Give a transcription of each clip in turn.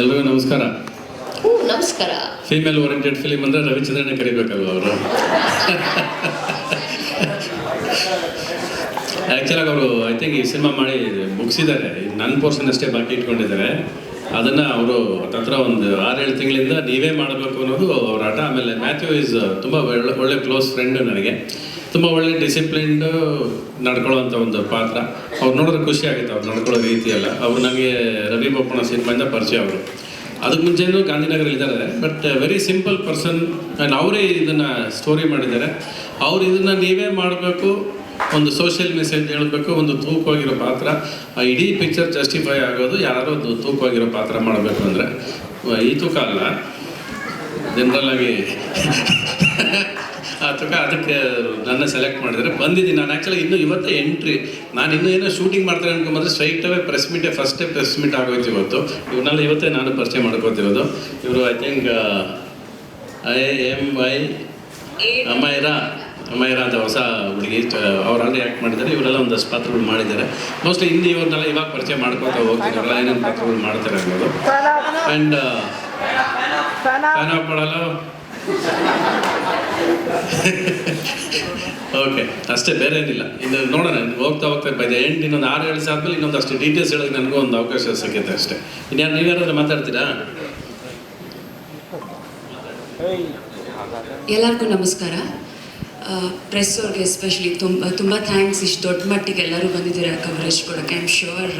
ಎಲ್ರಿಗೂ ನಮಸ್ಕಾರ. ನಮಸ್ಕಾರ. ಫೀಮೇಲ್ ಓರಿಯೆಂಟೆಡ್ ಫಿಲಿಮ್ ಅಂದ್ರೆ ರವಿಚಂದ್ರನ ಕರಿಬೇಕಲ್ವ ಅವರು? ಆ್ಯಕ್ಚುಲಾಗಿ ಅವರು ಐ ಥಿಂಕ್ ಈ ಸಿನಿಮಾ ಮಾಡಿ ಮುಗಿಸಿದ್ದಾರೆ. ನನ್ನ ಪೋರ್ಷನ್ ಅಷ್ಟೇ ಬಾಕಿ ಇಟ್ಕೊಂಡಿದ್ದಾರೆ. ಅದನ್ನು ಅವರು ಹತ್ರ ಒಂದು ಆರೇಳು ತಿಂಗಳಿಂದ ನೀವೇ ಮಾಡಬೇಕು ಅನ್ನೋದು ಅವ್ರ ಆಟ ಆಮೇಲೆ ಮ್ಯಾಥ್ಯೂ ಇಸ್ ತುಂಬ ಒಳ್ಳೆ ಒಳ್ಳೆ ಕ್ಲೋಸ್ ಫ್ರೆಂಡು ನನಗೆ. ತುಂಬ ಒಳ್ಳೆ ಡಿಸಿಪ್ಲಿನ್ಡ್ ನಡ್ಕೊಳ್ಳೋವಂಥ ಒಂದು ಪಾತ್ರ. ಅವ್ರು ನೋಡಿದ್ರೆ ಖುಷಿ ಆಗುತ್ತೆ, ಅವ್ರು ನಡ್ಕೊಳ್ಳೋ ರೀತಿ ಎಲ್ಲ ಅವ್ರು ನಮಗೆ ರವಿ ಬೊಪ್ಪಣ ಸಿನಿಮಾಯಿಂದ ಪರಿಚಯ ಅವರು. ಅದಕ್ಕೆ ಮುಂಚೆನೂ ಗಾಂಧಿನಗರ ಇದ್ದಾರೆ. But very simple person and ಅವರೇ ಇದನ್ನು ಸ್ಟೋರಿ ಮಾಡಿದ್ದಾರೆ. ಅವ್ರು ಇದನ್ನು ನೀವೇ ಮಾಡಬೇಕು, ಒಂದು ಸೋಷಿಯಲ್ ಮೆಸೇಜ್ ಹೇಳಬೇಕು, ಒಂದು ತೂಕವಾಗಿರೋ ಪಾತ್ರ. ಆ ಇಡೀ ಪಿಕ್ಚರ್ ಜಸ್ಟಿಫೈ ಆಗೋದು ಯಾರು ಒಂದು ತೂಕವಾಗಿರೋ ಪಾತ್ರ ಮಾಡಬೇಕು ಅಂದರೆ. ಈ ತೂಕ ಅಲ್ಲ. ಜನರಲ್ ಆಗಿ ಆ ತೂಕ ಅದಕ್ಕೆ ನನ್ನ ಸೆಲೆಕ್ಟ್ ಮಾಡಿದರೆ ಬಂದಿದ್ದೀನಿ ನಾನು. ಆ್ಯಕ್ಚುಲಿ ಇನ್ನೂ ಇವತ್ತೇ ಎಂಟ್ರಿ ನಾನು ಇನ್ನೂ ಏನೋ ಶೂಟಿಂಗ್ ಮಾಡ್ತಾರೆ ಅನ್ಕೊಂಬಂದ್ರೆ ಸ್ಟ್ರೈಟ್ ಅವೇ ಪ್ರೆಸ್ ಮೀಟೇ ಫಸ್ಟೇ ಪ್ರೆಸ್ ಮೀಟ್ ಆಗೋಯ್ತು ಇವತ್ತು. ಇವ್ರನ್ನೆಲ್ಲ ಇವತ್ತೇ ನಾನು ಪರಿಚಯ ಮಾಡ್ಕೋತಿರೋದು. ಇವರು I think I am I Amaira Amaira ಅಂತ ಹೊಸ ಹುಡುಗಿ ಅವರಲ್ಲಿ ಆ್ಯಕ್ಟ್ ಮಾಡಿದ್ದಾರೆ. ಇವರೆಲ್ಲ ಒಂದಷ್ಟು ಪಾತ್ರಗಳು ಮಾಡಿದ್ದಾರೆ. ಮೋಸ್ಟ್ಲಿ ಹಿಂದಿ ಇವ್ರನ್ನೆಲ್ಲ ಇವಾಗ ಪರಿಚಯ ಮಾಡ್ಕೊತಾ ಹೋಗ್ತಿದ್ದಾರಲ್ಲ ಏನೇನು ಪಾತ್ರಗಳು ಮಾಡ್ತಾರೆ ಅನ್ನೋದು. ಆ್ಯಂಡ್ ಫ್ಯಾನ್ ಆಫ್ ಮಾಡಲ್ಲ ಓಕೆ ಅಷ್ಟೇ, ಬೇರೆ ಏನಿಲ್ಲ. ಇನ್ನು ನೋಡೋಣ ಹೋಗ್ತಾ ಹೋಗ್ತಾ ಬೈ ದ ಎಂಡ್ ಇನ್ನೊಂದು ಆರು ಏಳು ಆದಮೇಲೆ ಇನ್ನೊಂದು ಅಷ್ಟು ಡೀಟೇಲ್ಸ್ ಹೇಳೋಕೆ ನನಗೂ ಒಂದು ಅವಕಾಶ ಸಿಗುತ್ತೆ ಅಷ್ಟೇ. ಇನ್ಯಾರು ನೀವ್ಯಾರಾದ್ರೂ ಮಾತಾಡ್ತೀರಾ? ಎಲ್ಲರಿಗೂ ನಮಸ್ಕಾರ. ಪ್ರೆಸ್ ಅವ್ರಿಗೆ ಎಸ್ಪೆಷಲಿ ತುಂಬ ತುಂಬ ಥ್ಯಾಂಕ್ಸ್ ಇಷ್ಟು ದೊಡ್ಡ ಮಟ್ಟಿಗೆ ಎಲ್ಲರೂ ಬಂದಿದ್ದೀರಾ ಕವರೇಜ್ ಕೊಡೋಕ್ಕೆ ಐ ಆಮ್ ಶ್ಯೂರ್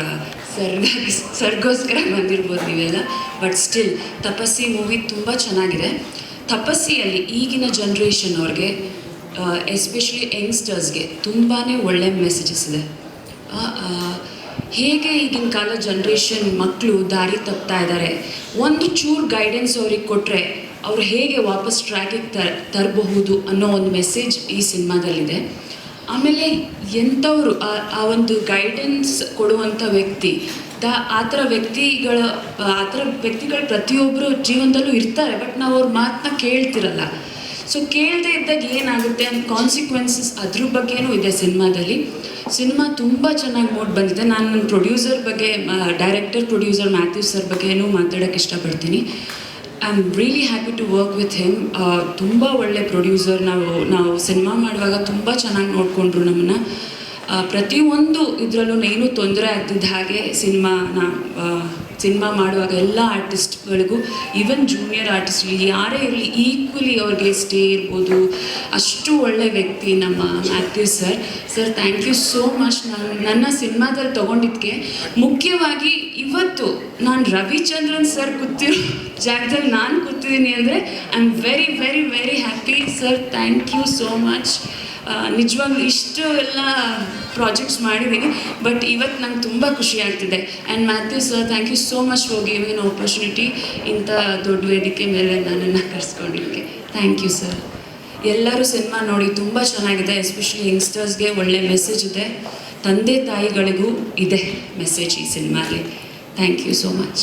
ಸರ್ಗಾಗಿ ಸರ್ಗೋಸ್ಕರ ಬಂದಿರ್ಬೋದು ನೀವೆಲ್ಲ. ಬಟ್ ಸ್ಟಿಲ್ ತಪಸ್ಸಿ ಮೂವಿ ತುಂಬ ಚೆನ್ನಾಗಿದೆ. ತಪಸ್ಸಿಯಲ್ಲಿ ಈಗಿನ ಜನ್ರೇಷನ್ ಅವ್ರಿಗೆ ಎಸ್ಪೆಷಲಿ ಯಂಗ್ಸ್ಟರ್ಸ್ಗೆ ತುಂಬಾ ಒಳ್ಳೆ ಮೆಸೇಜಸ್ ಇದೆ. ಹೇಗೆ ಈಗಿನ ಕಾಲ ಜನ್ರೇಷನ್ ಮಕ್ಕಳು ದಾರಿ ತಪ್ತಾ ಇದ್ದಾರೆ ಒಂದು ಚೂರು ಗೈಡೆನ್ಸ್ ಅವ್ರಿಗೆ ಕೊಟ್ಟರೆ ಅವ್ರು ಹೇಗೆ ವಾಪಸ್ ಟ್ರ್ಯಾಕಿಗೆ ತರ್ ತರಬಹುದು ಅನ್ನೋ ಒಂದು ಮೆಸೇಜ್ ಈ ಸಿನಿಮಾದಲ್ಲಿದೆ. ಆಮೇಲೆ ಎಂಥವ್ರು ಆ- ಒಂದು ಗೈಡೆನ್ಸ್ ಕೊಡುವಂಥ ವ್ಯಕ್ತಿ ಆ ಥರ ವ್ಯಕ್ತಿಗಳ, ಆ ಥರ ವ್ಯಕ್ತಿಗಳು ಪ್ರತಿಯೊಬ್ಬರು ಜೀವನದಲ್ಲೂ ಇರ್ತಾರೆ, ಬಟ್ ನಾವು ಅವ್ರ ಮಾತನ್ನ ಕೇಳ್ತಿರಲ್ಲ. ಸೊ ಕೇಳದೆ ಇದ್ದಾಗ ಏನಾಗುತ್ತೆ ಅಂತ ಕಾನ್ಸಿಕ್ವೆನ್ಸಸ್ ಅದ್ರ ಬಗ್ಗೆನೂ ಇದೆ ಸಿನಿಮಾದಲ್ಲಿ. ಸಿನಿಮಾ ತುಂಬ ಚೆನ್ನಾಗಿ ಮೂಡ್ ಬಂದಿದೆ. ನಾನು ನನ್ನ ಪ್ರೊಡ್ಯೂಸರ್ ಬಗ್ಗೆ ಡೈರೆಕ್ಟರ್ ಪ್ರೊಡ್ಯೂಸರ್ ಮ್ಯಾಥ್ಯೂ ಸರ್ ಬಗ್ಗೆನೂ ಮಾತಾಡೋಕ್ಕೆ ಇಷ್ಟಪಡ್ತೀನಿ. I am really happy to work with him ತುಂಬ ಒಳ್ಳೆ ಪ್ರೊಡ್ಯೂಸರ್ ನಾವು ನಾವು ಸಿನಿಮಾ ಮಾಡುವಾಗ ತುಂಬ ಚೆನ್ನಾಗಿ ನೋಡಿಕೊಂಡ್ರು ನಮ್ಮನ್ನು. ಪ್ರತಿಯೊಂದು ಇದರಲ್ಲೂ ಏನೂ ತೊಂದರೆ ಆಗ್ತಿದ್ದ ಹಾಗೆ ಸಿನಿಮಾನ ಸಿನಿಮಾ ಮಾಡುವಾಗ ಎಲ್ಲ ಆರ್ಟಿಸ್ಟ್ಗಳಿಗೂ ಈವನ್ ಜೂನಿಯರ್ ಆರ್ಟಿಸ್ಟ್ಲಿ ಯಾರೇ ಇರಲಿ ಈಕ್ವಲಿ ಅವ್ರಿಗೆ ಸ್ಟೇ ಇರ್ಬೋದು. ಅಷ್ಟು ಒಳ್ಳೆ ವ್ಯಕ್ತಿ ನಮ್ಮ Mathew sir sir thank you so much ನಾನು, ನನ್ನ ಸಿನಿಮಾದಲ್ಲಿ ತೊಗೊಂಡಿದ್ದಕ್ಕೆ ಮುಖ್ಯವಾಗಿ ಇವತ್ತು ನಾನು ರವಿಚಂದ್ರನ್ ಸರ್ ಕೂತಿರೋ ಜಾಗದಲ್ಲಿ ನಾನು ಕೂತಿದ್ದೀನಿ ಅಂದರೆ I am very very very happy sir thank you so much ನಿಜವಾಗ್ಲೂ ಇಷ್ಟು ಎಲ್ಲ ಪ್ರಾಜೆಕ್ಟ್ಸ್ ಮಾಡಿದ್ದೀನಿ ಬಟ್ ಇವತ್ತು ನಂಗೆ ತುಂಬ ಖುಷಿ ಆಗ್ತಿದೆ. And Mathew sir thank you so much for giving opportunity ಇಂಥ ದೊಡ್ಡ ವೇದಿಕೆ ಮೇಲೆ ನನ್ನನ್ನು ಕರೆಸ್ಕೊಂಡಿದ್ದಕ್ಕೆ. ಥ್ಯಾಂಕ್ ಯು ಸರ್ ಎಲ್ಲರೂ ಸಿನಿಮಾ ನೋಡಿ ತುಂಬ ಚೆನ್ನಾಗಿದೆ ಎಸ್ಪೆಷಲಿ ಯಂಗ್ಸ್ಟರ್ಸ್ಗೆ ಒಳ್ಳೆ ಮೆಸೇಜ್ ಇದೆ. ತಂದೆ ತಾಯಿಗಳಿಗೂ ಇದೆ ಮೆಸೇಜ್ ಈ ಸಿನಿಮಾಲಿ ಥ್ಯಾಂಕ್ ಯು ಸೋ ಮಚ್